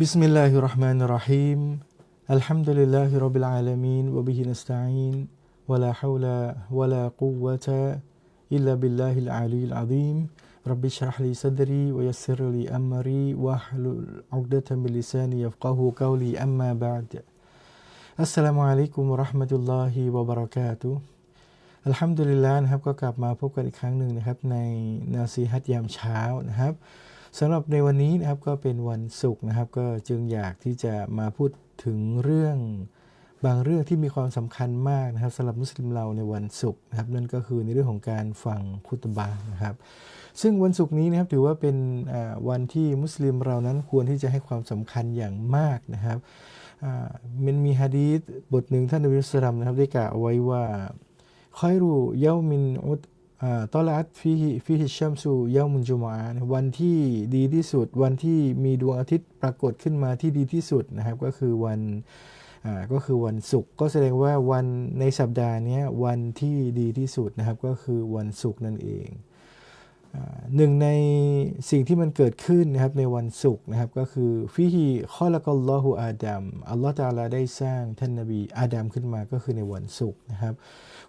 بسم الله الرحمن الرحيم الحمد لله رب العالمين وبه نستعين ولا حول ولا قوة إلا بالله العلي العظيم رب اشرح لي صدري ويسر لي أمري واحلل عقدة من لساني يفقه قولي أما بعد السلام عليكم ورحمة الله وبركاته อัลฮัมดุลิลลาห์นะครับก็กลับมาพบกันอีกครั้งหนึ่งนะครับในนาซีฮัตยามเช้านะครับ สำหรับในวันนี้นะครับก็เป็นวันศุกร์นะครับ ก็จึงอยากที่จะมาพูดถึงเรื่องบางเรื่องที่มีความสำคัญมากนะครับสำหรับมุสลิมเราในวันศุกร์นะครับนั่นก็คือในเรื่องของการฟังคุตบะห์นะครับ ซึ่งวันศุกร์นี้นะครับถือว่าเป็นวันที่มุสลิมเรานั้นควรที่จะให้ความสำคัญอย่างมากนะครับมันมีฮะดีษบทหนึ่งท่านนบีมุสลิมนะครับได้กล่าวเอาไว้ว่าคอยรูเยามินอุด ตอลัดฟิฮิฟิฮิชัมซูเยามุนจุมาวันที่ดีที่สุด วันที่มีดวงอาทิตย์ปรากฏขึ้นมาที่ดีที่สุดนะครับ ก็คือวันก็คือวันศุกร์ก็แสดงว่าวันในสัปดาห์นี้วันที่ดีที่สุดนะครับ ก็คือวันศุกร์นั่นเอง หนึ่งในสิ่งที่มันเกิดขึ้นนะครับในวันศุกร์นะครับก็คือฟิฮีข้อละกอลลอฮูอาดัมอัลลอฮฺตาลาได้สร้างท่านนบีอาดัมขึ้นมาก็คือในวันศุกร์นะครับ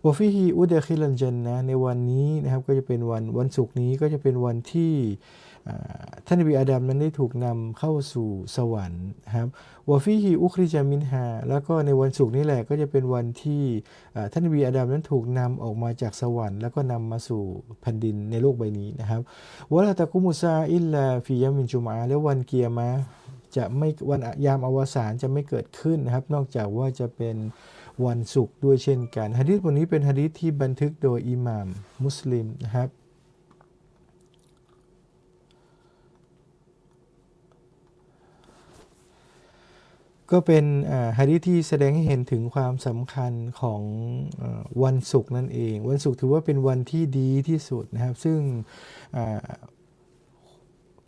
วฟิฮีอุดะคิลันจันนะในวันนี้นะครับก็จะเป็นวันวันศุกร์นี้ก็จะเป็นวันที่ ท่านนบีอาดัมนั้นได้ถูกนำเข้าสู่สวรรค์ครับวะฟิฮีอุคริจามินฮาแล้วก็ในวันศุกร์นี้แหละก็จะเป็นวันที่ท่านนบีอาดัมนั้นถูกนำออกมาจากสวรรค์ แล้วก็นำมาสู่แผ่นดินในโลกใบนี้นะครับวะลาตะกุมุซาอิลลาฟิยามินจุมาและวันเกียร์มาจะไม่วันยามอวสานจะไม่เกิดขึ้นนะครับ นอกจากว่าจะเป็นวันศุกร์ด้วยเช่นกันฮะดีษบทนี้เป็นฮะดีษที่บันทึกโดยอิหม่ามมุสลิมนะครับ ก็เป็นฮะดีที่แสดงให้เห็นถึงความสำคัญของอวันศุกร์นั่นเอง วันศุกร์ถือว่าเป็นวันที่ดีที่สุดนะครับ ซึ่ง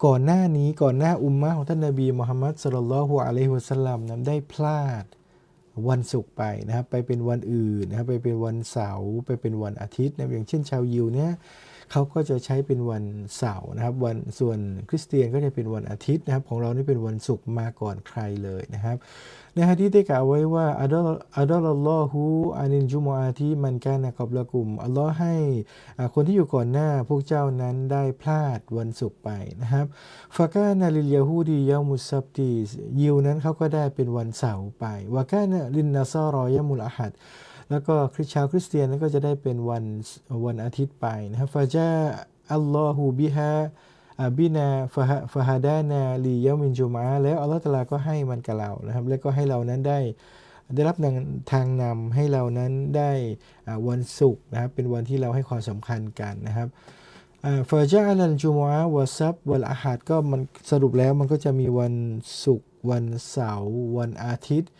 ก่อนหน้านี้ก่อนหน้าอุมมะของท่านนบีมุฮัมมัดสุลลัลฮุอะลัยฮิวะสัลลัมนั้นได้พลาดวันศุกร์ไปนะครับ ไปเป็นวันอื่นนะครับ ไปเป็นวันเสาร์ไปเป็นวันอาทิตย์นะอย่างเช่นชาวยิวเนี่ย เขาก็จะใช้เป็นวันเสาร์นะครับ วันส่วนคริสเตียนก็จะเป็นวันอาทิตย์นะครับ ของเรานี่เป็นวันศุกร์มาก่อนใครเลยนะครับ ในฮะดีษได้กล่าวไว้ว่าอัลลอฮ์อัลลอฮ์อัลลอฮุอานินจุมอาที่มันกานะกับละกุมอัลลอฮ์ให้คนที่อยู่ก่อนหน้าพวกเจ้านั้นได้พลาดวันศุกร์ไปนะครับฟากานาลิลยาฮูดียามุสซับตียิวนั้นเขาก็ได้เป็นวันเสาร์ไปวากานาลินนาซารอยามุลอาหัด แล้วก็คริสชาวคริสเตียนนั้นก็จะได้เป็นวันวันอาทิตย์ไปนะครับฟาจาอัลลอฮูบิฮาอาบินาฟาฮะฟาฮาดานาลียามินจุมาแล้วอัลลอฮฺตะอาลาก็ให้มันกับเรานะครับ แล้วก็ให้เรานั้นได้ได้รับทางทางนำให้เรานั้นได้วันศุกร์นะครับ เป็นวันที่เราให้ความสำคัญกันนะครับฟาจาอัลจุมะวะซับวันอาหัดก็มันสรุปแล้วมันก็จะมีวันศุกร์วันเสาร์วันอาทิตย์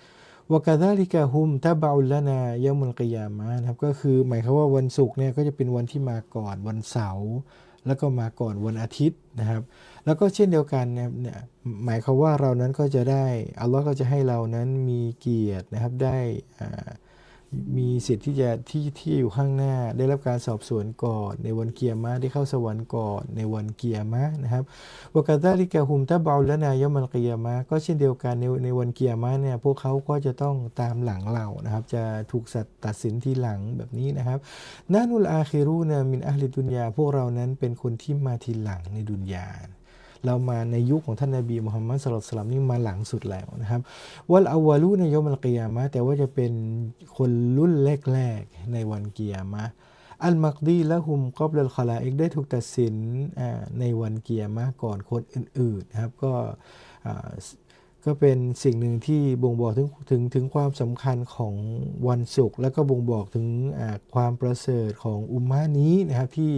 วกาซาลิกาฮุมตาบาอุลลานายามุลกิยามะนะครับก็คือหมายความว่าวันศุกร์เนี่ยก็จะเป็นวันที่มาก่อนวันเสาร์แล้วก็มาก่อนวันอาทิตย์นะครับ แล้วก็เช่นเดียวกันนะครับเนี่ยหมายความว่าเรานั้นก็จะได้อัลลอฮ์ก็จะให้เรานั้นมีเกียรตินะครับได้อ่า มีสิทธิ์ที่จะที่ที่อยู่ข้างหน้า ได้รับการสอบสวนก่อน ในวันเกียร์มาได้เข้าสวรรค์ก่อน ในวันเกียร์มานะครับวกาดาลิกาฮุมตะบาอุลนายมัลกิยามะก็เช่นเดียวกันในในวันเกียร์มาเนี่ยพวกเขาก็จะต้องตามหลังเรานะครับ จะถูกสัตตัดสินที่หลังแบบนี้นะครับนานุลอาคิรูนะมินอัลลิดุนยาพวกเรานั้นเป็นคนที่มาทีหลังในดุนยา เรามาในยุคของท่านนาบีมุฮัมมัดสุลตัลสลัมนี่มาหลังสุดแล้วนะครับวัลอาวาลูในยมัลกิยามะแต่ว่าจะเป็นคนรุ่นแรกๆในวันเกียามะอัลมักดีและฮุมกอบเลลคาลาเอกได้ถูกตัดสินในวันเกียร์มาก่อนคนอื่นๆนะครับก็ ก็เป็นสิ่งหนึ่งที่บ่งบอกถึงถึงถึงความสำคัญของวันศุกร์แล้วก็บ่งบอกถึงความประเสริฐของอุมมะนี้นะครับที่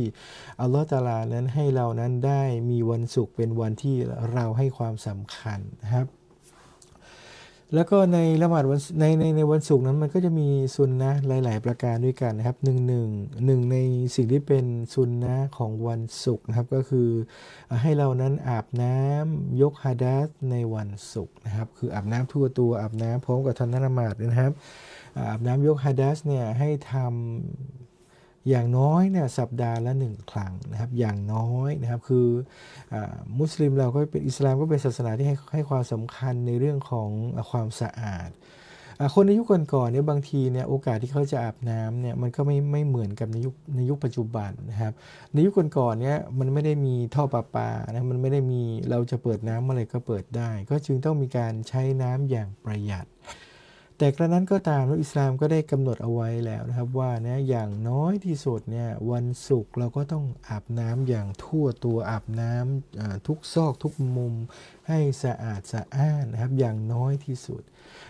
อัลลอฮฺตาลานั้นให้เรานั้นได้มีวันศุกร์เป็นวันที่เราให้ความสำคัญนะครับ แล้วก็ในละหมาดวันในในในวันศุกร์นั้นมันก็จะมีซุนนะห์หลาย ๆ ประการด้วยกันนะครับหนึ่งหนึ่งหนึ่งในสิ่งที่เป็นซุนนะของวันศุกร์นะครับก็คือให้เรานั้นอาบน้ำยกฮาดัสในวันศุกร์นะครับคืออาบน้ำทั่วตัวอาบน้ำพร้อมกับทำนละหมาดนะครับอาบน้ำยกฮาดัสเนี่ยให้ทำ อย่างน้อยเนี่ยสัปดาห์ละหนึ่งครั้งนะครับอย่างน้อยนะครับคืออมุสลิมเราก็เป็นอิสลามก็เป็นศาสนาที่ให้ให้ความสำคัญในเรื่องของอความสะอาดอคนในยุคก่อนๆเนี่ยบางทีเนี่ยโอกาสที่เขาจะอาบน้ำเนี่ยมันก็ไม่ไม่เหมือนกับในยุคในยุคปัจจุบันนะครับในยุคก่อนๆเนี่ยมันไม่ได้มีท่อประปานะมันไม่ได้มีเราจะเปิดน้ำเมื่อไรก็เปิดได้ ก็จึงต้องมีการใช้น้ำอย่างประหยัด แต่กระนั้นก็ตามอิสลามก็ได้กำหนดเอาไว้แล้วนะครับว่านะอย่างน้อยที่สุดเนี่ยวันศุกร์เราก็ต้องอาบน้ำอย่างทั่วตัวอาบน้ำอ่าทุกซอกทุกมุมให้สะอาดสะอ้านนะครับอย่างน้อยที่สุด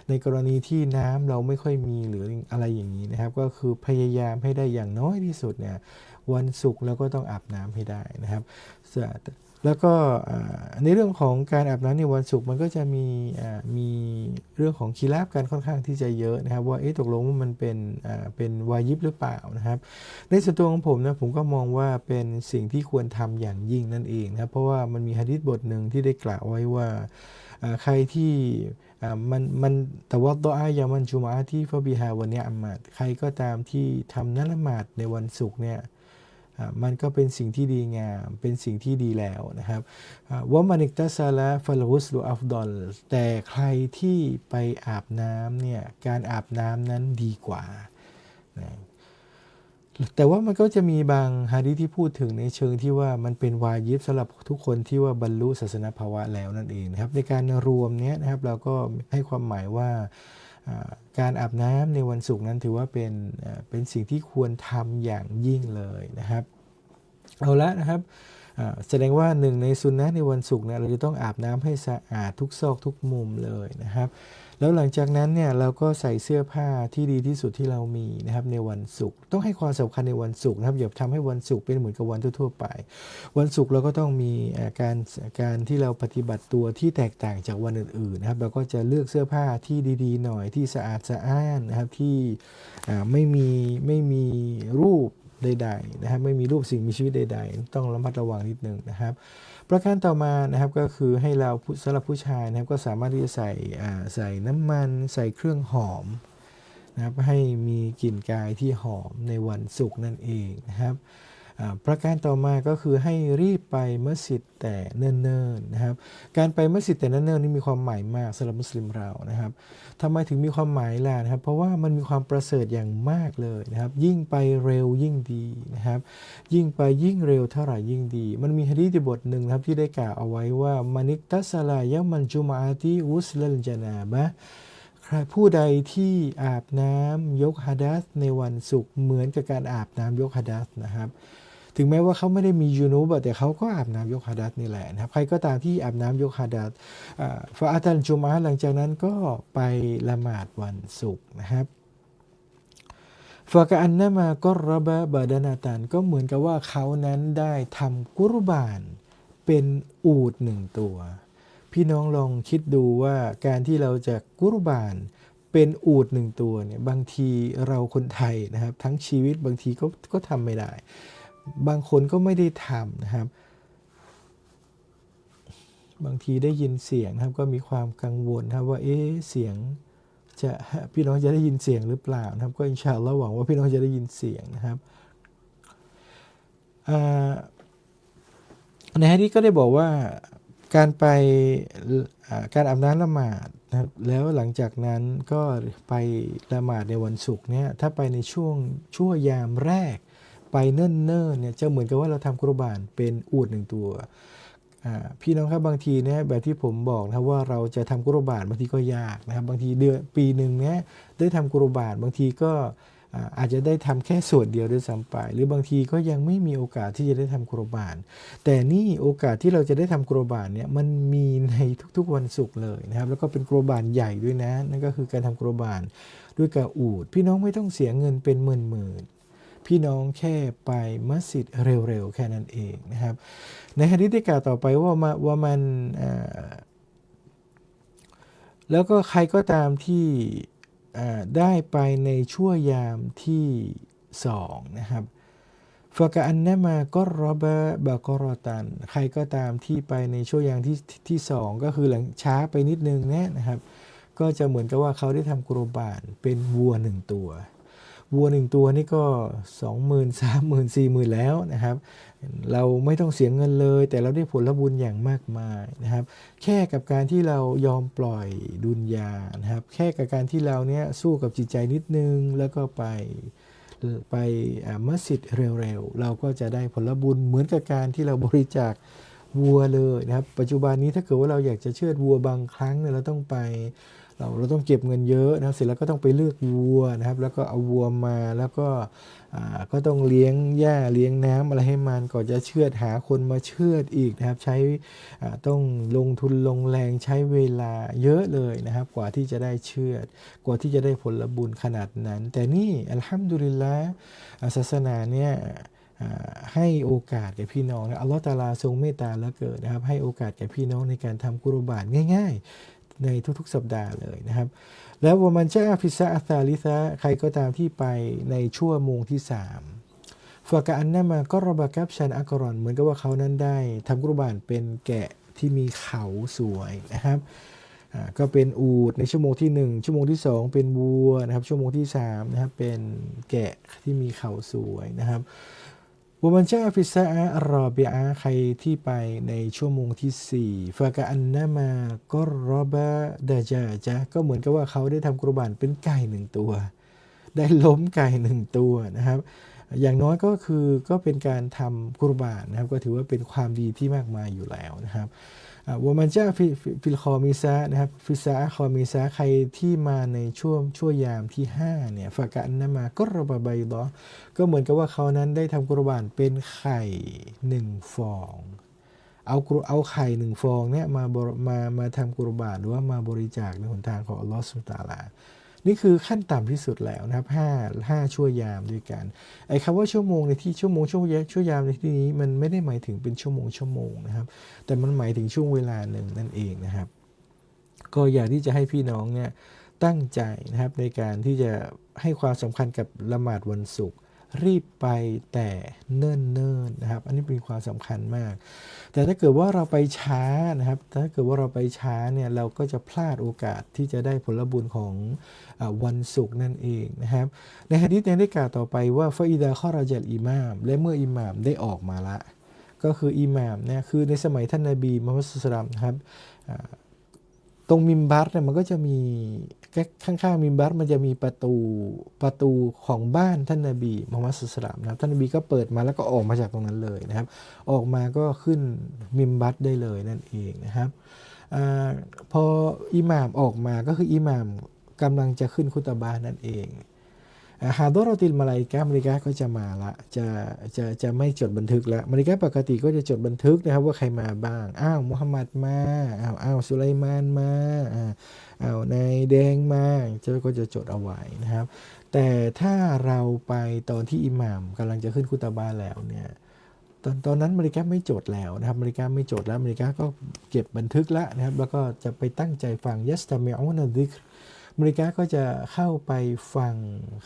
ในกรณีที่น้ำเราไม่ค่อยมีหรืออะไรอย่างนี้นะครับ ก็คือพยายามให้ได้อย่างน้อยที่สุดเนี่ยวันศุกร์เราก็ต้องอาบน้ำให้ได้นะครับ แล้วก็ในเรื่องของการอาบน้ำในวันศุกร์มันก็จะมีมีเรื่องของคีราบกันค่อนข้างที่จะเยอะนะครับ ว่าเอ๊ะตกลงว่ามันเป็นเป็นวายิบหรือเปล่านะครับ ในส่วนตัวของผมนะผมก็มองว่าเป็นสิ่งที่ควรทำอย่างยิ่งนั่นเองนะครับเพราะว่ามันมีฮะดิษบทหนึ่งที่ได้กล่าวไว้ว่าใครที่มันมันแต่ว่าดออายามันจุมาที่ฟะบิฮาวันนี้อัมมัดใครก็ตามที่ทำนัละหมาดในวันศุกร์เนี่ย มันก็เป็นสิ่งที่ดีงาม เป็นสิ่งที่ดีแล้วนะครับว่ามานิกตัสซาละฟัลฮุสลูอัฟดอลแต่ใครที่ไปอาบน้ำเนี่ย การอาบน้ำนั้นดีกว่านะแต่ว่ามันก็จะมีบางฮะดีที่พูดถึงในเชิงที่ว่ามันเป็นวาญิบสำหรับทุกคนที่ว่าบรรลุศาสนภาวะแล้วนั่นเองนะครับ ในการรวมเนี้ยนะครับเราก็ให้ความหมายว่า การอาบน้ำในวันศุกร์นั้นถือว่าเป็นเป็นสิ่งที่ควรทำอย่างยิ่งเลยนะครับ เอาละนะครับแสดงว่าหนึ่งในสุนนะในวันศุกร์เนี่ยเราจะต้องอาบน้ำให้สะอาดทุกซอกทุกมุมเลยนะครับ แล้วหลังจากนั้นเนี่ยเราก็ใส่เสื้อผ้าที่ดีที่สุดที่เรามีนะครับในวันศุกร์ต้องให้ความสำคัญในวันศุกร์นะครับอย่าทำให้วันศุกร์เป็นเหมือนกับวันทั่วๆไป วันศุกร์เราก็ต้องมีการการที่เราปฏิบัติตัวที่แตกต่างจากวันอื่นๆนะครับเราก็จะเลือกเสื้อผ้าที่ดีๆ หน่อยที่สะอาดสะอ้านนะครับที่ไม่มีไม่มีรูปใดๆนะครับไม่มีรูปสิ่งมีชีวิตใด ๆ ต้องระมัดระวังนิดนึงนะครับ ประการต่อมานะครับก็คือให้เราสำหรับผู้ชายนะครับก็สามารถที่จะใส่ใส่น้ำมันใส่เครื่องหอมนะครับให้มีกลิ่นกายที่หอมในวันศุกร์นั่นเองนะครับ ประการต่อมาก็คือให้รีบไปมัสยิดแต่เนิ่นๆนะครับ การไปมัสยิดแต่เนิ่นๆนี่มีความหมายมากสำหรับมุสลิมเรานะครับทำไมถึงมีความหมายล่ะนะครับ เพราะว่ามันมีความประเสริฐอย่างมากเลยนะครับ ยิ่งไปเร็วยิ่งดีนะครับ ยิ่งไปยิ่งเร็วเท่าไหร่ยิ่งดี มันมีฮะดีษบทหนึ่งนะครับที่ได้กล่าวเอาไว้ว่ามานิกตัสลายะมันจุมาอาติอุสลัลจนาบะใครผู้ใดที่อาบน้ำยกฮะดัสในวันศุกร์เหมือนกับการอาบน้ำยกฮะดัสนะครับ ถึงแม้ว่าเขาไม่ได้มียูนูบแต่เขาก็อาบน้ำยกฮะดัสนี่แหละนะครับ ใครก็ตามที่อาบน้ำยกฮะดัสอ่าฟาอาตันจุมาหลังจากนั้นก็ไปละหมาดวันศุกร์นะครับฟากะอันนามาก็ระบะบาดานาตันก็เหมือนกับว่าเขานั้นได้ทำกุรบานเป็นอูดหนึ่งตัว พี่น้องลองคิดดูว่าการที่เราจะกุรบานเป็นอูดหนึ่งตัวเนี่ยบางทีเราคนไทยนะครับ ทั้งชีวิตบางทีก็ก็ทำไม่ได้ บางคนก็ไม่ได้ทำนะครับ บางทีได้ยินเสียงนะครับ ก็มีความกังวลนะครับว่าเอ๊เสียงจะพี่น้องจะได้ยินเสียงหรือเปล่านะครับ ก็อินชาอัลลอฮ์หวังว่าพี่น้องจะได้ยินเสียงนะครับในฮะดีษก็ได้บอกว่าการไปการอาบน้ำละหมาดนะครับแล้วหลังจากนั้นก็ไปละหมาดในวันศุกร์เนี่ยถ้าไปในช่วงชั่วยามแรก ไปเนิ่นๆเนี่ยจะเหมือนกับว่าเราทำกุรบานเป็นอูดหนึ่งตัวพี่น้องครับบางทีเนี่ยแบบที่ผมบอกนะครับว่าเราจะทำกุรบาตบางทีก็ยากนะครับบางทีเดือนปีหนึ่งเนี่ยได้ทำกุรบาตบางทีก็อาจจะได้ทำแค่ส่วนเดียวด้วยซ้ำไปหรือบางทีก็ยังไม่มีโอกาสที่จะได้ทำกุรบาตแต่นี่โอกาสที่เราจะได้ทำกุรบาตเนี่ยมันมีในทุกๆวันศุกร์เลยนะครับแล้วก็เป็นกุรบาตใหญ่ด้วยนะนั่นก็คือการทำกุรบาตด้วยกาอูดพี่น้องไม่ต้องเสียเงินเป็นหมื่นๆ พี่น้องแค่ไปมัสยิดเร็วๆ แค่นั้นเองนะครับ ในฮะดิษที่กล่าวต่อไปว่ามาว่ามันแล้วก็ใครก็ตามที่ได้ไปในชั่วยามที่สองนะครับฟากะอันนมาก็รอบะบากรอตัน ใครก็ตามที่ไปในชั่วยามที่ที่สองก็คือหลังช้าไปนิดนึงเนี่ยนะครับ ก็จะเหมือนกับว่าเขาได้ทำกุรบานเป็นวัวหนึ่งตัว วัวหนึ่งตัวนี่ก็สองหมื่นสามหมื่นสี่หมื่นแล้วนะครับ เราไม่ต้องเสียเงินเลย แต่เราได้ผลบุญอย่างมากมายนะครับ แค่กับการที่เรายอมปล่อยดุนยานะครับ แค่กับการที่เราเนี้ยสู้กับจิตใจนิดนึง แล้วก็ไปไปมัสยิดเร็วๆ เราก็จะได้ผลบุญเหมือนกับการที่เราบริจาควัวเลยนะครับ ปัจจุบันนี้ถ้าเกิดว่าเราอยากจะเชือดวัวบางครั้งเนี่ยเราต้องไป เราเราต้องเก็บเงินเยอะนะเสร็จแล้วก็ต้องไปเลือกวัวนะครับ แล้วก็เอาวัวมาแล้วก็ก็ต้องเลี้ยงหญ้าเลี้ยงน้ำอะไรให้มันก่อนจะเชือดหาคนมาเชือดอีกนะครับ ใช้ต้องลงทุนลงแรงใช้เวลาเยอะเลยนะครับ กว่าที่จะได้เชือด กว่าที่จะได้ผลบุญขนาดนั้น แต่นี่อัลฮัมดุลิลละอ่าศาสนาเนี่ยให้โอกาสแก่พี่น้องนะอัลลอฮฺตาลาทรงเมตตาเหลือเกินนะครับ ให้โอกาสแก่พี่น้องในการทำกุรบานง่าย ๆ ในทุกๆ สัปดาห์เลยนะครับ แล้ววามันจะฟิซาอัตาลิซะใครก็ตามที่ไปในชั่วโมงที่สามฟากะอันนามาก็รบะกับชันอักรอน เหมือนกับว่าเขานั้นได้ทำกุรบานเป็นแกะที่มีเขาสวยนะครับก็เป็นอูดในชั่วโมงที่หนึ่งชั่วโมงที่สองเป็นวัวนะครับ ชั่วโมงที่สามนะครับเป็นแกะที่มีเขาสวยนะครับ วมันจาฟิซาอารอบิอาใครที่ไปในชั่วโมงที่ 4ฟากะอันนามาก็รอบะดาจาจะก็เหมือนกับว่าเขาได้ทำกุรบานเป็นไก่หนึ่งตัว ได้ล้มไก่หนึ่งตัวนะครับ อย่างน้อยก็คือก็เป็นการทำกุรบานนะครับ ก็ถือว่าเป็นความดีที่มากมายอยู่แล้วนะครับ วามันจาฟิฟิลคอมิซานะครับฟิซาคอมิซาใครที่มาในช่วงช่วยามที่5เนี่ยฝากอันนมาก็รบาใบดอก็เหมือนกับว่าเขานั้นได้ทำกุรบานเป็นไข่หนึ่งฟอง เอากรเอาไข่หนึ่งฟองเนี่ยมามามาทำกุรบานหรือว่ามาบริจาคในหนทางของอัลลอฮฺสุลตาลา นี่คือขั้นต่ำที่สุดแล้วนะครับ5 5ชั่วยามด้วยกันไอ้คำว่าชั่วโมงในที่ชั่วโมงชั่วยชั่วยามในที่นี้มันไม่ได้หมายถึงเป็นชั่วโมงชั่วโมงนะครับ แต่มันหมายถึงช่วงเวลาหนึ่งนั่นเองนะครับ ก็อยากที่จะให้พี่น้องเนี่ยตั้งใจนะครับในการที่จะให้ความสำคัญกับละหมาดวันศุกร์ รีบไปแต่เนิ่นๆนะครับ อันนี้เป็นความสำคัญมาก แต่ถ้าเกิดว่าเราไปช้านะครับ ถ้าเกิดว่าเราไปช้าเนี่ยเราก็จะพลาดโอกาสที่จะได้ผลบุญของอวันศุกร์นั่นเองนะครับ ในฮะดิษเนี่ยได้กล่าวต่อไปว่าฟาอิดาข้อราจัดอิหมาม และเมื่ออิหมามได้ออกมาละ ก็คืออิหมามเนี่ยคือในสมัยท่านนาบีมุฮัมมัดสุลตัมนะครับตรงมิมบัตเนี่ยมันก็จะมี ข้างๆมิมบัตมันจะมีประตูประตูของบ้านท่านนาบีมุฮัมมัดสุสลามนะครับท่านนาบีก็เปิดมาแล้วก็ออกมาจากตรงนั้นเลยนะครับ ออกมาก็ขึ้นมิมบัตได้เลยนั่นเองนะครับอพออิหม่ามออกมาก็คืออิหม่ามกำลังจะขึ้นคุตบานั่นเอง ฮาดอรติลมาลายกามาริกาก็จะมาละจะจะจะไม่จดบันทึกแล้วมาริกาปกติก็จะจดบันทึกนะครับว่าใครมาบ้าง อ้าวมุฮัมมัดมา อ้าวอ้าวสุไลมานมาอ่าอ้าวนายแดงมาเจ้าก็จะจดเอาไว้นะครับ แต่ถ้าเราไปตอนที่อิหม่ามกำลังจะขึ้นคุตบาแล้วเนี่ยตอนตอนนั้นอเมริกาไม่จทย์แล้วนะครับอเมริกาไม่จทย์แล้วอเมริกาก็เก็บบันทึกแล้วนะครับแล้วก็จะไปตั้งใจฟังยัสตาเมอนาดิก อเมริกาก็จะเข้าไปฟัง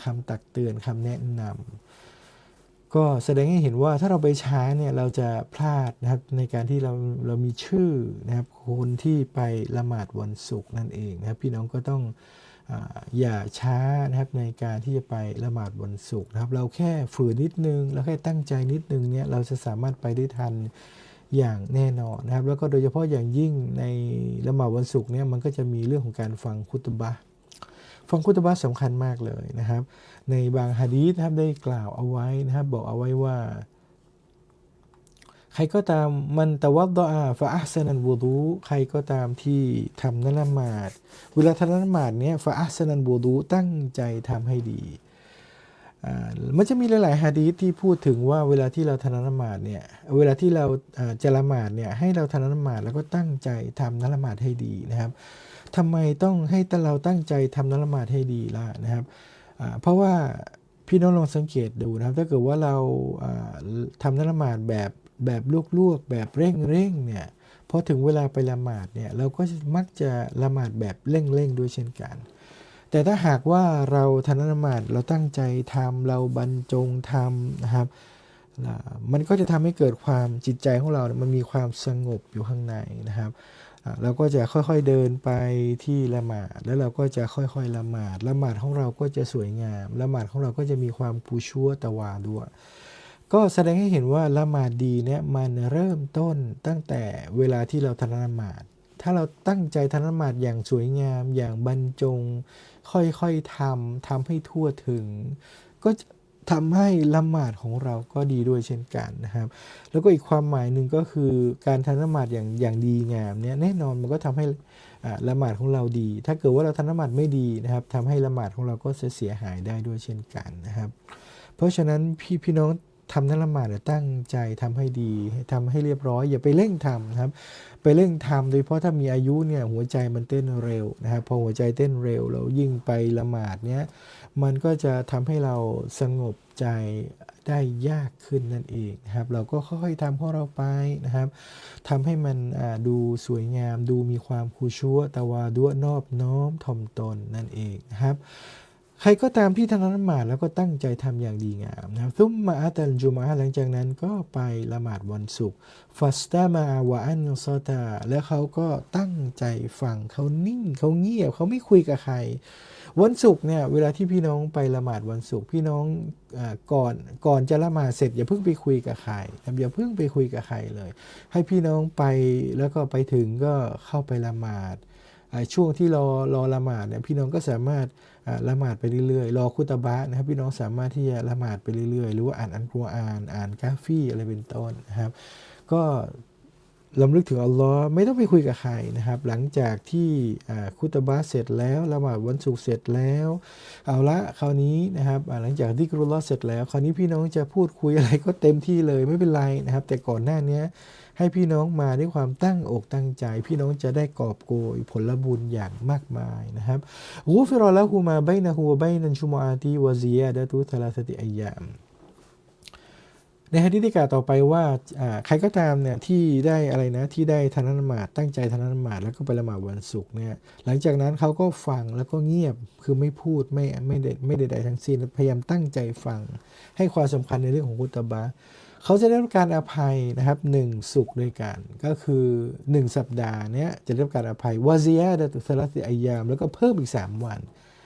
คำตักเตือนคำแนะนำก็แสดงให้เห็นว่าถ้าเราไปช้าเนี่ยเราจะพลาดนะครับในการที่เราเรามีชื่อนะครับคนที่ไปละหมาดวันศุกร์นั่นเองนะครับ พี่น้องก็ต้องออย่าช้านะครับในการที่จะไปละหมาดวันศุกร์นะครับ เราแค่ฝืนนิดนึงแล้วแค่ตั้งใจนิดนึงเนี่ยเราจะสามารถไปได้ทันอย่างแน่นอนนะครับ แล้วก็โดยเฉพาะอย่างยิ่งในละหมาดวันศุกร์เนี่ยมันก็จะมีเรื่องของการฟังคุตบะ ฟังคุตบะห์สำคัญมากเลยนะครับ ในบางฮะดีษนะครับได้กล่าวเอาไว้นะครับ บอกเอาไว้ว่า ใครก็ตามมันตะวัดดออาฟาอัสนันวูดูใครก็ตามที่ทำนัละหมาด เวลาทำนัละหมาดเนี่ยฟาอัสนันวูดูตั้งใจทำให้ดีอ่ามันจะมีหลาย ๆฮะดีษที่พูดถึงว่าเวลาที่เราทำนัละหมาดเนี่ย เวลาที่เราอ่าจะละหมาดเนี่ยให้เราทำนัละหมาดแล้วก็ตั้งใจทำนัละหมาดให้ดีนะครับ ทำไมต้องให้เราตั้งใจทำนัละหมาดให้ดีล่ะนะครับ เพราะว่าพี่น้องลองสังเกตดูนะครับ ถ้าเกิดว่าเราทำนัละหมาดแบบแบบลวกๆแบบเร่งๆเนี่ยพอถึงเวลาไปละหมาดเนี่ยเราก็มักจะละหมาดแบบเร่งๆด้วยเช่นกัน แต่ถ้าหากว่าเราทำละหมาดเราตั้งใจทำเราบรรจงทำนะครับมันก็จะทำให้เกิดความจิตใจของเราเนี่ยมันมีความสงบอยู่ข้างในนะครับ เราก็จะค่อยๆเดินไปที่ละหมาด แล้วเราก็จะค่อยๆละหมาด ละหมาดของเราก็จะสวยงาม ละหมาดของเราก็จะมีความคูชัวตะวาด้วย ก็แสดงให้เห็นว่าละหมาดดีเนี่ยมันเริ่มต้นตั้งแต่เวลาที่เราทำละหมาด ถ้าเราตั้งใจทำละหมาดอย่างสวยงาม อย่างบรรจง ค่อยๆทำทำให้ทั่วถึง ก็ ทำให้ละหมาดของเราก็ดีด้วยเช่นกันนะครับ แล้วก็อีกความหมายหนึ่งก็คือการทำละหมาดอย่างอย่างดีงามเนี่ยแน่นอนมันก็ทำให้ละหมาดของเราดี ถ้าเกิดว่าเราทำละหมาดไม่ดีนะครับทำให้ละหมาดของเราก็จะเสียหายได้ด้วยเช่นกันนะครับ เพราะฉะนั้นพี่พี่น้องทำนัละหมาดตั้งใจทำให้ดีทำให้เรียบร้อย อย่าไปเร่งทำนะครับ ไปเร่งทำโดยเฉพาะถ้ามีอายุเนี่ยหัวใจมันเต้นเร็วนะครับพอหัวใจเต้นเร็วแล้วยิ่งไปละหมาดเนี่ย มันก็จะทำให้เราสงบใจได้ยากขึ้นนั่นเองนะครับ เราก็ค่อยๆทำของเราไปนะครับทำให้มันดูสวยงาม ดูมีความคูชัวตะวาด้วนอบน้อมถ่อมตนนั่นเองนะครับ ใครก็ตามที่ทำละหมาดแล้วก็ตั้งใจทำอย่างดีงามนะครับซุมมาอัตันจุมาหลังจากนั้นก็ไปละหมาดวันศุกร์ฟัสตามาวะอันซอตาแล้วเขาก็ตั้งใจฟังเขานิ่งเขาเงียบเขาไม่คุยกับใคร วันศุกร์เนี่ยเวลาที่พี่น้องไปละหมาดวันศุกร์พี่น้องอก่อนก่อนจะละหมาดเสร็จอย่าเพิ่งไปคุยกับใครอย่าเพิ่งไปคุยกับใครเลย ให้พี่น้องไปแล้วก็ไปถึงก็เข้าไปละหมาดช่วงที่รอรอละหมาดเนี่ยพี่น้องก็สามารถ ละหมาดไปเรื่อยๆ รอคุตบะนะครับพี่น้องสามารถที่จะละหมาดไปเรื่อยๆ หรือว่าอ่านอันกุรอานอ่านกาฟีอะไรเป็นต้นนะครับ ก็ลำลึกถึงอัลลอฮ์ไม่ต้องไปคุยกับใครนะครับ หลังจากที่คุตบะเสร็จแล้วละหมาดวันศุกร์เสร็จแล้ว เอาละคราวนี้นะครับหลังจากที่กรุลลอฮ์เสร็จแล้ว คราวนี้พี่น้องจะพูดคุยอะไรก็เต็มที่เลยไม่เป็นไรนะครับ แต่ก่อนหน้านี้ ให้พี่น้องมาด้วยความตั้งอกตั้งใจ พี่น้องจะได้กอบโกยผลบุญอย่างมากมายนะครับกูฟิรอละฮูมาไบนะฮูวะไบนันชุมอาตีวะซียาดะตุทลาสติอัยามในฮะดิษที่กล่าวต่อไปว่าใครก็ตามเนี่ยที่ได้อะไรนะที่ได้ทานละหมาดตั้งใจทานละหมาดแล้วก็ไปละหมาดวันศุกร์เนี่ยหลังจากนั้นเขาก็ฟังแล้วก็เงียบคือไม่พูดไม่ไม่ได้ไม่ใดๆทั้งสิ้นพยายามตั้งใจฟัง ให้ความสำคัญในเรื่องของกุตบะ เขาจะได้รับการอภัยนะครับหนึ่งสุขด้วยกัน ก็คือ 1 สัปดาห์เนี้ยจะได้รับการอภัยวาซียะดะตุสลัติอายาม แล้วก็เพิ่มอีก 3 วัน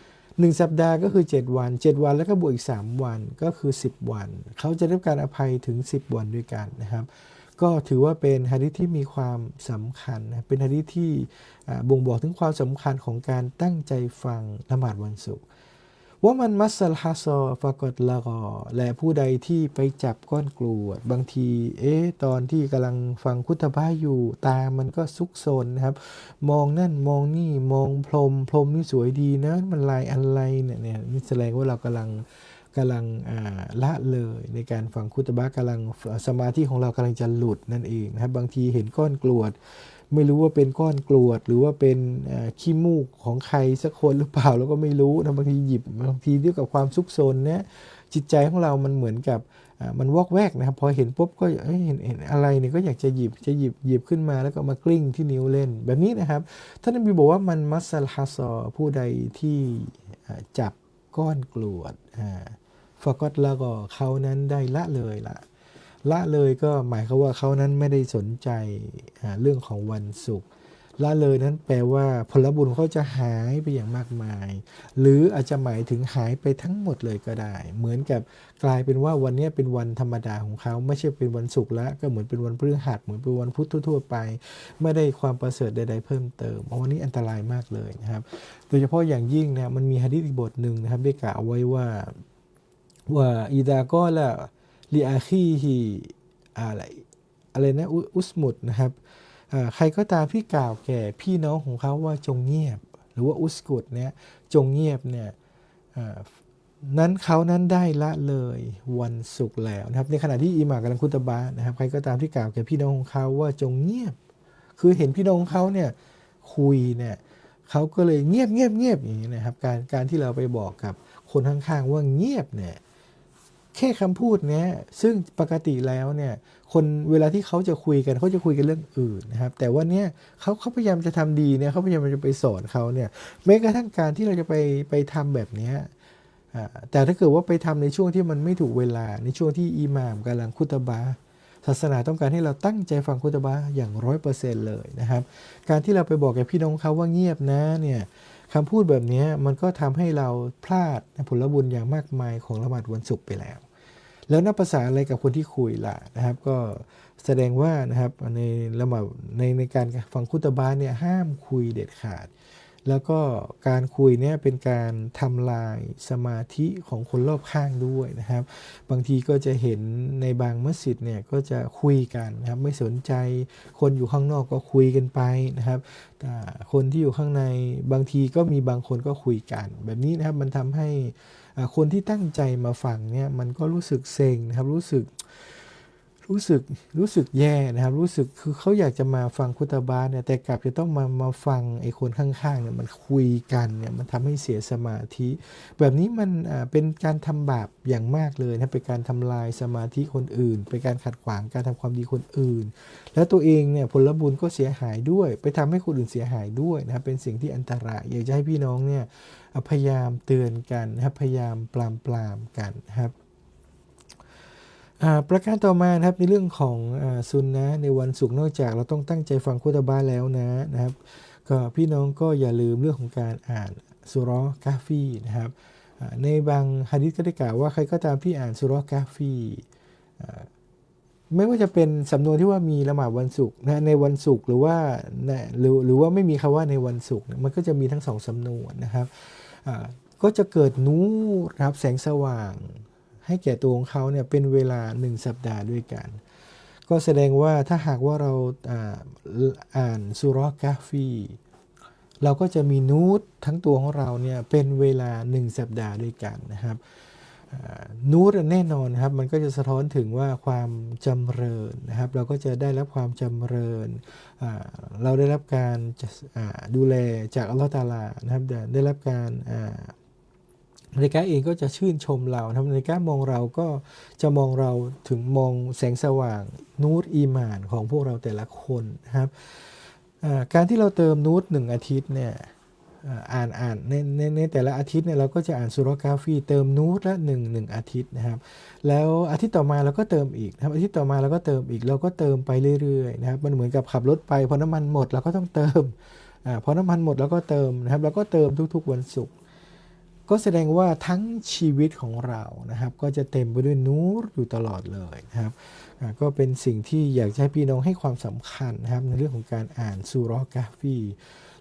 1 สัปดาห์ก็คือ 7 วัน 7 วันแล้วก็บวกอีก 3 วันก็คือ 10 วัน เขาจะได้รับการอภัยถึง 10 วันด้วยกันนะครับก็ถือว่าเป็นฮะดิษที่มีความสำคัญนะเป็นฮะดิษที่บ่งบอกถึงความสำคัญของการตั้งใจฟังละหมาดวันศุกร์ ว่ามันมัสลฮัสซอฟากดละกอและผู้ใดที่ไปจับก้อนกรวด บางที เอ๊ะตอนที่กำลังฟังคุตบะอยู่ ตามันก็ซุกซนนะครับ มองนั่นมองนี่มองพรมพรมนี่สวยดีนะ มันลายอะไรเนี่ยเนี่ยนี่แสดงว่าเรากำลังกำลังละเลยในการฟังคุตบะกำลังสมาธิของเรากำลังจะหลุดนั่นเองนะครับบางทีเห็นก้อนกรวด ไม่รู้ว่าเป็นก้อนกรวด หรือว่าเป็นขี้มูกของใครสักคนหรือเปล่าเราก็ไม่รู้นะบางทีหยิบบางทีด้วยกับความซุกซนเนี่ยจิตใจของเรามันเหมือนกับมันวอกแวกนะครับพอเห็นปุ๊บก็เห็นเห็นอะไรเนี่ยก็อยากจะหยิบจะหยิบหยิบขึ้นมาแล้วก็มากลิ้งที่นิ้วเล่นแบบนี้นะครับท่านนบีบอกว่ามันมัสลฮัสซอผู้ใดที่จับก้อนกรวดฟากอตแล้วก็เขานั้นได้ละเลยละ ละเลยก็หมายความว่าเขานั้นไม่ได้สนใจเรื่องของวันศุกร์ละเลยนั้นแปลว่าผลบุญเขาจะหายไปอย่างมากมาย หรืออาจจะหมายถึงหายไปทั้งหมดเลยก็ได้ เหมือนกับกลายเป็นว่าวันนี้เป็นวันธรรมดาของเขาไม่ใช่เป็นวันศุกร์แล้วก็เหมือนเป็นวันพฤหัสเหมือนเป็นวันพุธทั่วไป ไม่ได้ความประเสริฐใด ๆ เพิ่มเติมเพราะวันนี้อันตรายมากเลยนะครับ โดยเฉพาะอย่างยิ่งนะมันมีฮะดิษบทหนึ่งนะครับได้กล่าวไว้ว่าว่าอิดาก็ละ ลีอาคีฮีอะไรอะไรนะอุอุสมุดนะครับใครก็ตามที่กล่าวแก่พี่น้องของเขาว่าจงเงียบ หรือว่าอุสกุดเนี่ยจงเงียบเนี่ยนั้นเขานั้นได้ละเลยวันศุกร์แล้วนะครับ ในขณะที่อิหม่ากำลังคุตบะนะครับ ใครก็ตามที่กล่าวแก่พี่น้องของเขาว่าจงเงียบ คือเห็นพี่น้องของเขาเนี่ยคุยเนี่ยเขาก็เลยเงียบเงียบเงียบอย่างนี้นะครับ การการที่เราไปบอกกับคนข้างๆว่าเงียบเนี่ย แค่คำพูดเนี้ยซึ่งปกติแล้วเนี่ยคนเวลาที่เขาจะคุยกันเขาจะคุยกันเรื่องอื่นนะครับ แต่ว่าเนี้ยเขาเขาพยายามจะทำดีเนี่ยเขาพยายามจะไปสอนเขาเนี่ยแม้กระทั่งการที่เราจะไปไปทำแบบเนี้ยแต่ถ้าเกิดว่าไปทำในช่วงที่มันไม่ถูกเวลาในช่วงที่อิหม่ามกำลังคุตบะศาสนาต้องการให้เราตั้งใจฟังคุตบะอย่างร้อยเปอร์เซ็นต์เลยนะครับ การที่เราไปบอกแก่พี่น้องเขาว่าเงียบนะเนี่ยคำพูดแบบนี้มันก็ทำให้เราพลาดผลบุญอย่างมากมายของละหมาดวันศุกร์ไปแล้ว แล้วนับภาษาอะไรกับคนที่คุยล่ะนะครับ ก็แสดงว่านะครับในละหมาดในในการฟังคุตบะห์เนี่ยห้ามคุยเด็ดขาด แล้วก็การคุยเนี่ยเป็นการทำลายสมาธิของคนรอบข้างด้วยนะครับ บางทีก็จะเห็นในบางมัสยิดเนี่ยก็จะคุยกันนะครับไม่สนใจคนอยู่ข้างนอกก็คุยกันไปนะครับแต่คนที่อยู่ข้างในบางทีก็มีบางคนก็คุยกัน แบบนี้นะครับมันทำให้ คนที่ตั้งใจมาฟังเนี่ยมันก็รู้สึกเซ็งนะครับรู้สึก รู้สึกรู้สึกแย่นะครับ รู้สึกคือเขาอยากจะมาฟังคุตบาเนี่ยแต่กลับจะต้องมามาฟังไอ้คนข้างๆเนี่ยมันคุยกันเนี่ยมันทำให้เสียสมาธิ แบบนี้มันเป็นการทำบาปอย่างมากเลยนะเป็นการทำลายสมาธิคนอื่น เป็นการขัดขวางการทำความดีคนอื่น แล้วตัวเองเนี่ยผลบุญก็เสียหายด้วย ไปทำให้คนอื่นเสียหายด้วยนะครับเป็นสิ่งที่อันตรายอยากจะให้พี่น้องเนี่ยพยายามเตือนกันนะครับพยายามปรามปรามกันนะครับ ประการต่อมานะครับในเรื่องของอซุนนะในวันศุกร์นอกจากเราต้องตั้งใจฟังคุตบะห์แล้วนะนะครับก็พี่น้องก็อย่าลืมเรื่องของการอ่านสุราะห์กาฟีนะครับในบางฮะดิษก็ได้กล่าวว่าใครก็ตามที่อ่านสุราะห์กาฟีไม่ว่าจะเป็นสำนวนที่ว่ามีละหมาดวันศุกร์นะในวันศุกร์หรือว่าในหรือหรือว่าไม่มีคำว่าในวันศุกร์มันก็จะมีทั้งสองสำนวนนะครับก็จะเกิดนูรนครับแสงสว่าง ให้แก่ตัวของเขาเนี่ยเป็นเวลา 1 สัปดาห์ด้วยกัน ก็แสดงว่าถ้าหากว่าเราอ่าอานสุเราะห์กาฟีเราก็จะมีนูตทั้งตัวของเราเนี่ยเป็นเวลา 1 สัปดาห์ด้วยกันนะครับนูตแน่นอนครับมันก็จะสะท้อนถึงว่าความจำเริญนะครับ เราก็จะได้รับความจำเริญเราได้รับการดูแลจากอัลลอฮฺตาลานะครับได้รับการา นาฬิกาเองก็จะชื่นชมเรานะครับนาฬิกามองเราก็จะมองเราถึงมองแสงสว่างนูตอีมานของพวกเราแต่ละคนนะครับการที่เราเติมนูตหนึ่งอาทิตย์เนี่ยอ่านอ่านในในในแต่ละอาทิตย์เนี่ยเราก็จะอ่านสุรกาฟีเติมนูตละหนึ่งหนึ่งอาทิตย์นะครับ แล้วอาทิตย์ต่อมาเราก็เติมอีกนะครับอาทิตย์ต่อมาเราก็เติมอีกเราก็เติมไปเรื่อยๆนะครับมันเหมือนกับขับรถไปพอน้ำมันหมดเราก็ต้องเติมอาพอน้ำมันหมดเราก็เติมนะครับเราก็เติมทุกๆวันศุกร์ ก็แสดงว่าทั้งชีวิตของเรานะครับ ก็จะเต็มไปด้วยนูรอยู่ตลอดเลยนะครับก็เป็นสิ่งที่อยากจะให้พี่น้องให้ความสำคัญนะครับในเรื่องของการอ่านสุเราะห์กาฟี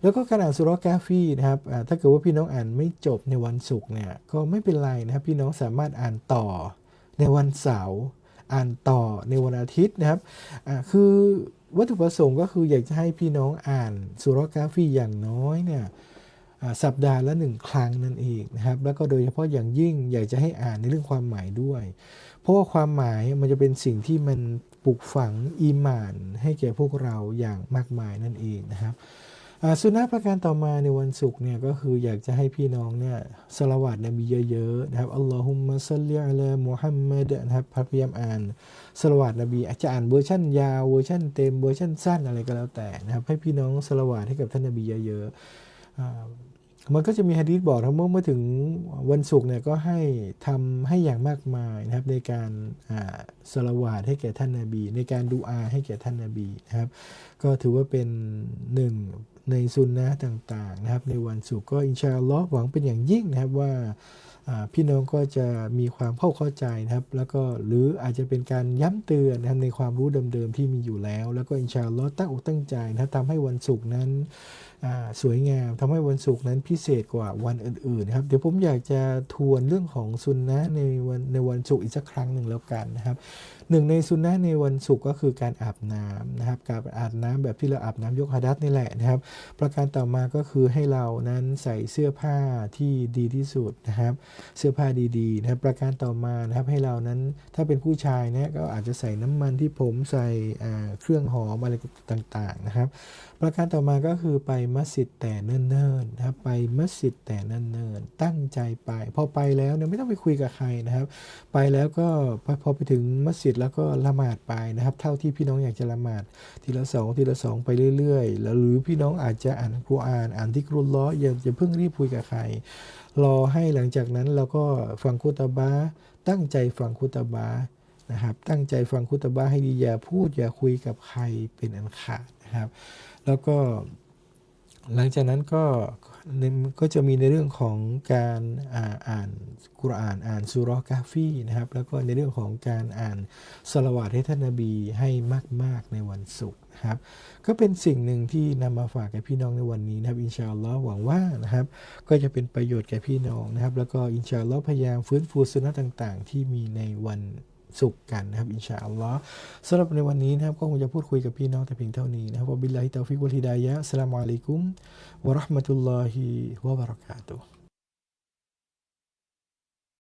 แล้วก็การอ่านสุเราะห์กาฟีนะครับถ้าเกิดว่าพี่น้องอ่านไม่จบในวันศุกร์เนี่ยก็ไม่เป็นไรนะครับพี่น้องสามารถอ่านต่อในวันเสาร์อ่านต่อในวันอาทิตย์นะครับคือวัตถุประสงค์ก็คืออยากจะให้พี่น้องอ่านสุเราะห์กาฟีอย่างน้อยเนี่ย สัปดาห์ละหนึ่งครั้งนั่นเองนะครับ แล้วก็โดยเฉพาะอย่างยิ่งอยากจะให้อ่านในเรื่องความหมายด้วย เพราะว่าความหมายมันจะเป็นสิ่งที่มันปลูกฝังอีมาน ให้แก่พวกเราอย่างมากมายนั่นเองนะครับสุนัขประการต่อมาในวันศุกร์เนี่ยก็คืออยากจะให้พี่น้องเนี่ยสละวัตนบีเยอะๆนะครับอัลลอฮุมมะซัลลิอะลามุฮัมมัดนะครับพยายามอ่านสละวัตนบีอาจจะอ่านเวอร์ชันยาวเวอร์ชันเต็มเวอร์ชันสั้นอะไรก็แล้วแต่นะครับให้พี่น้องสละวัตให้กับท่านนบีเยอะๆ มันก็จะมีฮะดีษบอกนะเมื่อเมื่อถึงวันศุกร์เนี่ยก็ให้ทำให้อย่างมากมายนะครับ ในการสละวาดให้แก่ท่านนาบี ในการดูอาให้แก่ท่านนาบีนะครับ ก็ถือว่าเป็นหนึ่งในซุนนะต่างๆนะครับ ในวันศุกร์ก็อินชาอัลลอฮ์หวังเป็นอย่างยิ่งนะครับว่า พี่น้องก็จะมีความเข้าเข้าใจนะครับ แล้วก็หรืออาจจะเป็นการย้ำเตือนนะครับในความรู้เดิมๆที่มีอยู่แล้ว แล้วก็อินชาลอตั้งอกตั้งใจนะครับทำให้วันศุกร์นั้นสวยงามทำให้วันศุกร์นั้นพิเศษกว่าวันอื่นๆนะครับเดี๋ยวผมอยากจะทวนเรื่องของซุนนะในวันในวันศุกร์อีกสักครั้งหนึ่งแล้วกันนะครับหนึ่งในสุนนะในวันศุกร์ก็คือการอาบน้ำนะครับ การอาบน้ำแบบที่เราอาบน้ำยกฮะดัสนี่แหละนะครับ ประการต่อมาก็คือให้เรานั้นใส่เสื้อผ้าที่ดีที่สุดนะครับ เสื้อผ้าดีๆนะครับ ประการต่อมานะครับให้เรานั้นถ้าเป็นผู้ชายเนี่ยก็อาจจะใส่น้ำมันที่ผมใส่เครื่องหอมอะไรต่างๆนะครับประการต่อมาก็คือไปมัสยิดแต่เนิ่นๆนะครับไปมัสยิดแต่เนิ่นๆตั้งใจไป พอไปแล้วเนี่ยไม่ต้องไปคุยกับใครนะครับ ไปแล้วก็พอพอไปถึงมัสยิดแล้วก็ละหมาดไปนะครับ เท่าที่พี่น้องอยากจะละหมาดทีละสองทีละสองไปเรื่อยๆ แล้วหรือพี่น้องอาจจะอ่านกุรอานอ่านที่กรุลล้ออย่าอย่าเพิ่งรีบคุยกับใครรอให้หลังจากนั้นเราก็ฟังคุตบะตั้งใจฟังคุตบะนะครับตั้งใจฟังคุตบะให้ดีอย่าพูดอย่าคุยกับใครเป็นอันขาด นะครับ แล้วก็หลังจากนั้นก็ก็จะมีในเรื่องของการอ่าอ่านกุรอานอ่านสุเรอกาฟีนะครับ แล้วก็ในเรื่องของการอ่านสละวาตให้ท่านนบีให้มาก ๆ ในวันศุกร์นะครับ ก็เป็นสิ่งหนึ่งที่นำมาฝากแก่พี่น้องในวันนี้นะครับ อินชาอัลลอฮ์หวังว่านะครับ ก็จะเป็นประโยชน์แก่พี่น้องนะครับ แล้วก็อินชาอัลลอฮ์พยายามฟื้นฟูสุนนะต่าง ๆ ที่มีในวัน สุขกันนะครับอินชาอัลลอฮ์สำหรับในวันนี้นะครับก็คงจะพูดคุยกับพี่น้องแต่เพียงเท่านี้นะครับบิลลาฮิตาฟิกวลฮิดายะสลามุอะลัยกุมวะราะห์มะตุลลอฮิวะบะเราะกาตุฮ์